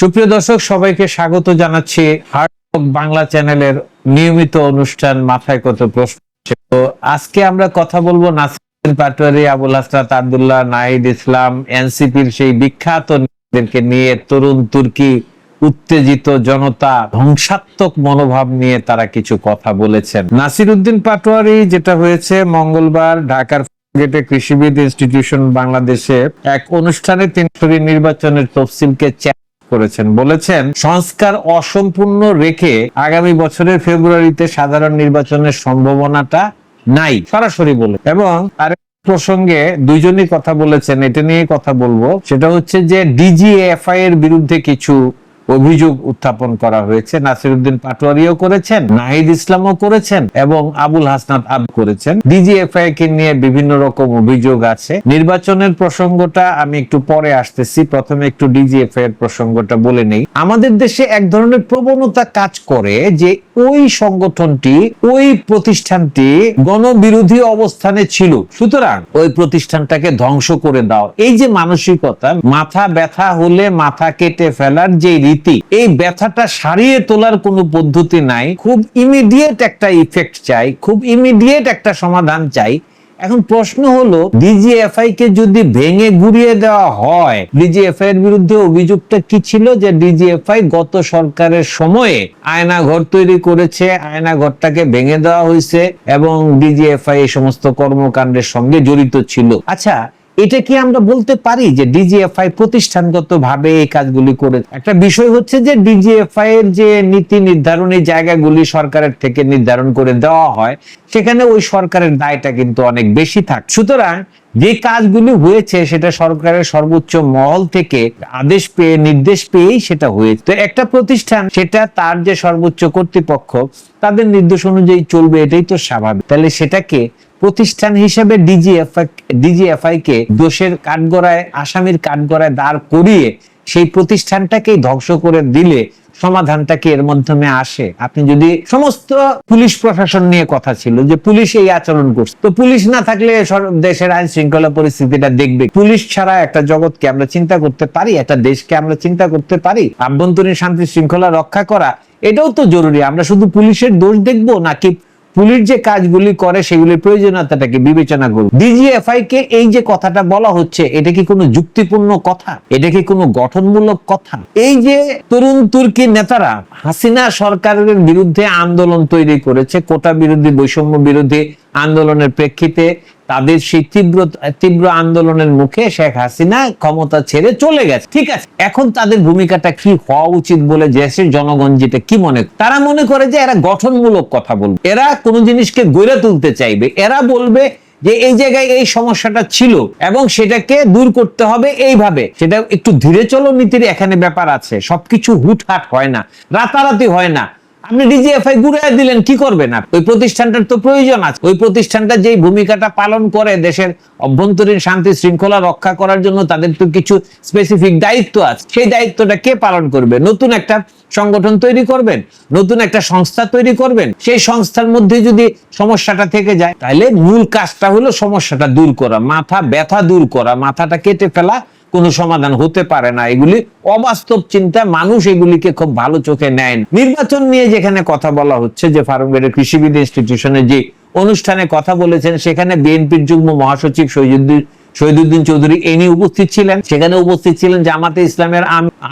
সুপ্রিয় দর্শক, সবাইকে স্বাগত জানাচ্ছি হার্ট বাংলা চ্যানেলের নিয়মিত অনুষ্ঠান মাথায় কত প্রশ্ন তো আজকে আমরা কথা বলব নাসির পাটোয়ারি, আবুল হাসনাত আব্দুল্লাহ নাহিদ ইসলাম, এনসিপির সেই বিখ্যাত নেতাদেরকে নিয়ে তরুণ তুর্কি উত্তেজিত জনতা, ধ্বংসাত্মক মনোভাব নিয়ে তারা কিছু কথা বলেছেন। নাসির উদ্দিন পাটোয়ারি, যেটা হয়েছে মঙ্গলবার ঢাকার গেটে কৃষিবিদ ইনস্টিটিউশন বাংলাদেশে, এক অনুষ্ঠানে তিনি নির্বাচনের তফসিলকে চ্যালেঞ্জ করেছেন। বলেছেন, সংস্কার অসম্পূর্ণ রেখে আগামী বছরের ফেব্রুয়ারিতে সাধারণ নির্বাচনের সম্ভাবনাটা নাই, সরাসরি বলে এবং আরেক প্রসঙ্গে দুইজনই কথা বলেছেন, এটা নিয়ে কথা বলব। সেটা হচ্ছে যে ডিজিএফআই এর বিরুদ্ধে কিছু অভিযোগ উত্থাপন করা হয়েছে। নাসিরুদ্দিন পাটোয়ারিও করেছেন, নাহিদ ইসলামও করেছেন এবং আবুল হাসনাত আব করেছেন। ডিজিএফআই কে নিয়ে বিভিন্ন রকম অভিযোগ আছে। নির্বাচনের প্রসঙ্গটা আমি একটু পরে আসতেছি। প্রথমে একটু ডিজিএফআই এর প্রসঙ্গটা বলে নেই। আমাদের দেশে এক ধরনের প্রবণতা কাজ করে যে ওই সংগঠনটি, ওই প্রতিষ্ঠানটি গণবিরোধী অবস্থানে ছিল। সুতরাং ওই প্রতিষ্ঠানটাকে ধ্বংস করে দাও। এই যে মানসিকতা, মাথা ব্যথা হলে মাথা কেটে ফেলার যে রীতি, এই ব্যথাটা সারিয়ে তোলার কোনো পদ্ধতি নাই। খুব ইমিডিয়েট একটা ইফেক্ট চাই, খুব ইমিডিয়েট একটা সমাধান চাই। এখন প্রশ্ন হলো ডিজিএফআই কে যদি ভেঙে গুড়িয়ে দেওয়া হয় ডিজিএফআই এর বিরুদ্ধে অভিযোগটা কি ছিল যে ডিজিএফআই গত সরকারের সময়ে আয়না ঘর তৈরি করেছে আয়না ঘরটাকে ভেঙে দেওয়া হয়েছে এবং ডিজিএফআই এই সমস্ত কর্মকাণ্ডের সঙ্গে জড়িত ছিল? আচ্ছা এটা কি আমরা বলতে পারি যে ডিজিএফআই প্রতিষ্ঠানগত ভাবে এই কাজগুলি করে? একটা বিষয় হচ্ছে যে ডিজিএফআই এর যে নীতি নির্ধারণী জায়গাগুলি সরকারের থেকে নির্ধারণ করে দেওয়া হয়, সেখানে ওই সরকারের দায়টা কিন্তু অনেক বেশি থাকে। সুতরাং যে কাজগুলি হয়েছে, সেটা সরকারের সর্বোচ্চ মহল থেকে আদেশ পেয়ে, নির্দেশ পেয়েই সেটা হয়েছে। তো একটা প্রতিষ্ঠান, সেটা তার যে সর্বোচ্চ কর্তৃপক্ষ, তাদের নির্দেশ অনুযায়ী চলবে, এটাই তো স্বাভাবিক। তাহলে সেটাকে প্রতিষ্ঠান হিসেবে ডিজিএফআই কে দোষের কাঠগড়ায়, আসামির কাঠগড়ায় দাঁড় করিয়ে সেই প্রতিষ্ঠানটাকেই ধ্বংস করে দিলে সমাধানটা কি এর মাধ্যমে আসে? আপনি যদি সমস্ত পুলিশ প্রশাসন নিয়ে কথা ছিল যে পুলিশ এই আচরণ করছে, তো পুলিশ না থাকলে দেশের আইন শৃঙ্খলা পরিস্থিতিটা দেখবে। পুলিশ ছাড়া একটা জগৎকে আমরা চিন্তা করতে পারি, একটা দেশকে আমরা চিন্তা করতে পারি। আভ্যন্তরীণ শান্তি শৃঙ্খলা রক্ষা করা, এটাও তো জরুরি। আমরা শুধু পুলিশের দোষ দেখব নাকি পুলিশ যে কাজগুলি করে সেগুলির প্রয়োজনীয়তাটাকে বিবেচনা করুন। ডিজিএফআই কে এই যে কথাটা বলা হচ্ছে, এটা কি কোনো যুক্তিপূর্ণ কথা? এটা কি কোনো গঠনমূলক কথা? এই যে তরুণ তুর্কি নেতারা হাসিনা সরকারের বিরুদ্ধে আন্দোলন তৈরি করেছে, কোটা বিরোধী, বৈষম্য বিরোধী আন্দোলনের প্রেক্ষিতে তাদের সেই তীব্র তীব্র আন্দোলনের মুখে শেখ হাসিনা ক্ষমতা ছেড়ে চলে গেছে। ঠিক আছে, এখন তাদের ভূমিকাটা কি হওয়া উচিত বলে দেশের জনগণ যেটা কি মনে, তারা মনে করে যে এরা গঠনমূলক কথা বলবে। এরা কোনো জিনিসকে গড়ে তুলতে চাইবে। এরা বলবে যে এই জায়গায় এই সমস্যাটা ছিল এবং সেটাকে দূর করতে হবে এইভাবে। সেটা একটু ধীরে চলো নীতির, এখানে ব্যাপার আছে। সবকিছু হুটহাট হয় না, রাতারাতি হয় না। আপনি ডিজিএফআই ঘুরে দিলেন, কি করবেন আপনি? ওই প্রতিষ্ঠানটার তো প্রয়োজন আছে। ওই প্রতিষ্ঠানটা যেই ভূমিকাটা পালন করে দেশের অভ্যন্তরীণ শান্তি শৃঙ্খলা রক্ষা করার জন্য তাদের তো কিছু স্পেসিফিক দায়িত্ব আছে। সেই দায়িত্বটা কে পালন করবে? নতুন একটা সংগঠন তৈরি করবেন? নতুন একটা সংস্থা তৈরি করবেন? সেই সংস্থার মধ্যে যদি সমস্যাটা থেকে যায় তাহলে মূল কাজটা হলো সমস্যাটা দূর করা, মাথা ব্যথা দূর করা, মাথাটা কেটে ফেলা কোনো সমাধান হতে পারে না। এগুলি অবাস্তব চিন্তা মানুষ এগুলিকে খুব ভালো চোখে নেয় নির্বাচন নিয়ে যেখানে কথা বলা হচ্ছে যে ফার্মগেটের কৃষিবিদ ইনস্টিটিউশনে যে অনুষ্ঠানে কথা বলেছেন, সেখানে বিএনপির যুগ্ম মহাসচিব শহীদুদ্দিন শহীদুদ্দিন চৌধুরী এ নিয়ে উপস্থিত ছিলেন। সেখানে উপস্থিত ছিলেন জামাতে ইসলামের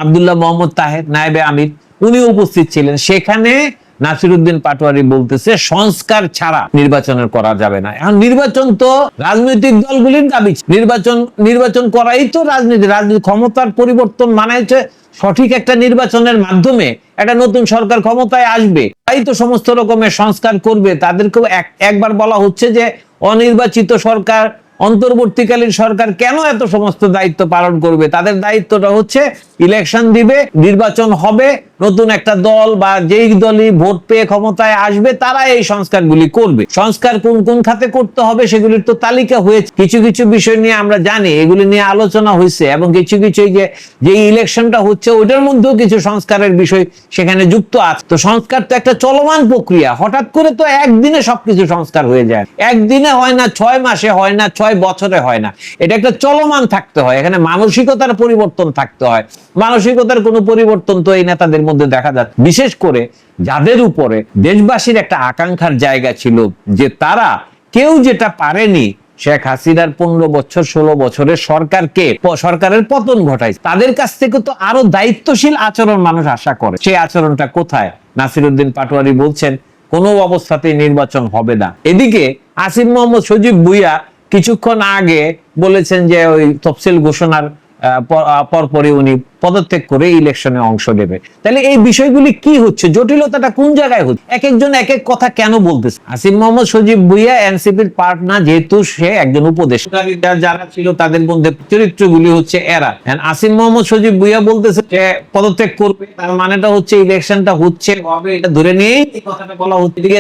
আব্দুল্লাহ মোহাম্মদ তাহের, নায়েবে আমির। উনি উপস্থিত ছিলেন। সেখানে নাসিরুদ্দিন পাটোয়ারি বলতেছে, সংস্কার ছাড়া নির্বাচনের করা যাবে না। এখন নির্বাচন তো রাজনৈতিক দলগুলির দাবি। নির্বাচন নির্বাচন করাই তো রাজনীতি। রাজনীতি ক্ষমতার পরিবর্তন মানে হচ্ছে সঠিক একটা নির্বাচনের মাধ্যমে। একটা নতুন সরকার ক্ষমতায় আসবে। তাই তো সমস্ত রকমের সংস্কার করবে। তাদেরকেও এক- একবার বলা হচ্ছে যে, অনির্বাচিত সরকার অন্তর্বর্তীকালীন সরকার কেন এত সমস্ত দায়িত্ব পালন করবে? তাদের দায়িত্বটা হচ্ছে ইলেকশন দিবে, নির্বাচন হবে, নতুন একটা দল বা যেই দলই ভোট পেয়ে ক্ষমতায় আসবে তারা এই সংস্কারগুলি করবে। সংস্কার কোন কোন খাতে করতে হবে সেগুলির তো তালিকা হয়েছে। কিছু কিছু বিষয় নিয়ে আমরা জানি, এগুলি নিয়ে আলোচনা হয়েছে এবং কিছু কিছু যে যে ইলেকশনটা হচ্ছে, ওইটার মধ্যেও কিছু সংস্কারের বিষয় সেখানে যুক্ত আছে। তো সংস্কার তো একটা চলমান প্রক্রিয়া। হঠাৎ করে তো একদিনে সবকিছু সংস্কার হয়ে যায়। একদিনে হয় না, ছয় মাসে হয় না, ছয় বছরে হয় না। এটা একটা চলমান থাকতে হয়। এখানে মানসিকতার পরিবর্তন থাকতে হয়। মানসিকতার কোনো পরিবর্তন তো এই নেতাদের মধ্যে দেখা যাচ্ছে বিশেষ করে যাদের উপরে দেশবাসীর একটা আকাঙ্ক্ষার জায়গা ছিল যে তারা কেউ যেটা পারেনি, শেখ হাসিনার পনেরো বছর, ষোলো বছরের সরকারকে সরকারের পতন ঘটায়। তাদের কাছ থেকে তো আরও দায়িত্বশীল আচরণ মানুষ আশা করে। সেই আচরণটা কোথায়? নাসিরুদ্দিন পাটোয়ারি বলছেন, কোনো অবস্থাতেই নির্বাচন হবে না। এদিকে আসিফ মোহাম্মদ সজীব ভুইয়া কিছুক্ষণ আগে বলেছেন যে ওই তফসিল ঘোষণার পরপরই উনি পদত্যাগ করে ইলেকশনে অংশ নেবে। তাহলে এই বিষয়গুলি কি হচ্ছে? জটিলতাটা কোন জায়গায় হচ্ছে? এক একজন এক এক কথা কেন বলতেছে? আসিফ মোহাম্মদ সজীব ভুইয়া এনসিপির পার্ট না যেহেতু সে একজন উপদেশ যারা ছিল তাদের মধ্যে চরিত্রগুলি হচ্ছে এরা। আসিফ মোহাম্মদ সজীব ভুইয়া বলতেছে যে পদত্যাগ করবে। তার মানেটা হচ্ছে ইলেকশনটা হচ্ছে, হবে এটা ধরে নিয়েই কথাটা বলা হচ্ছে। এদিকে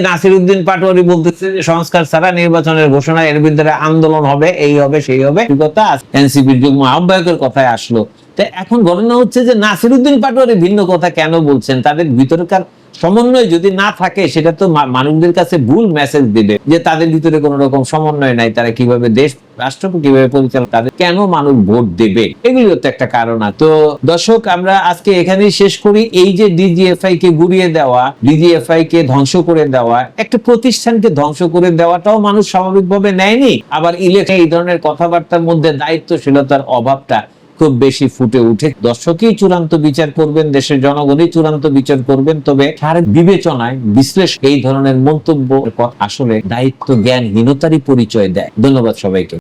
পাটোয়ারি বলতেছে যে সংস্কার ছাড়া নির্বাচনের ঘোষণা এর ভিতরে আন্দোলন হবে, এই হবে, সেই হবে। কথা এনসিপির যুগ্ম আহ্বায়কের কথায় আসলো। তো এখন ঘটনা হচ্ছে যে নাসির উদ্দিন পাটোয়ারি ভিন্ন কথা কেন বলছেন? তাদের ভিতরকার সমন্বয় যদি না থাকে, সেটা তো মানুষদের কাছে ভুল মেসেজ দিবে যে তাদের ভিতরে কোনো রকম সমন্বয় নাই। তারা কীভাবে দেশ রাষ্ট্রকে কীভাবে পরিচালনা তাদের কেন মানুষ ভোট দেবে? এগুলিও তো একটা কারণ। তো দর্শক, আমরা আজকে এখানেই শেষ করি। এই যে ডিজিএফআই কে গুড়িয়ে দেওয়া ডিজিএফআই কে ধ্বংস করে দেওয়া, একটা প্রতিষ্ঠানকে ধ্বংস করে দেওয়াটাও মানুষ স্বাভাবিকভাবে নেয়নি। আবার ইলেকশন এই ধরনের কথাবার্তার মধ্যে দায়িত্বশীলতার অভাবটা খুব বেশি ফুটে উঠে। দর্শকই চূড়ান্ত বিচার করবেন, দেশের জনগণই চূড়ান্ত বিচার করবেন। তবে তার বিবেচনায় বিশ্লেষ এই ধরনের মন্তব্য আসলে দায়িত্ব জ্ঞানহীনতারই পরিচয় দেয়। ধন্যবাদ সবাইকে।